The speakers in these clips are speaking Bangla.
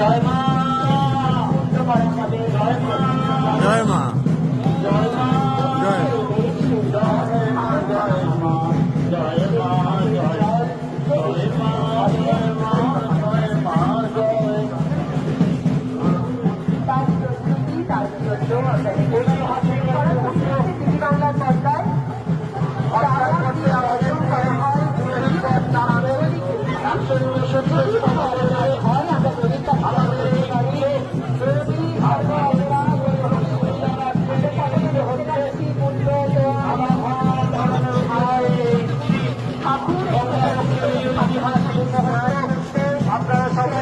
জয় মা জয় মা জয়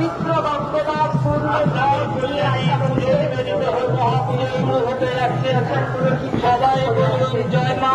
পবিত্র বাক্যবাদ পূর্ণ জয় বলে এই পুজোয় বেরিত হয়ে মহাপুজোয় সবাই বলুন জয় মা।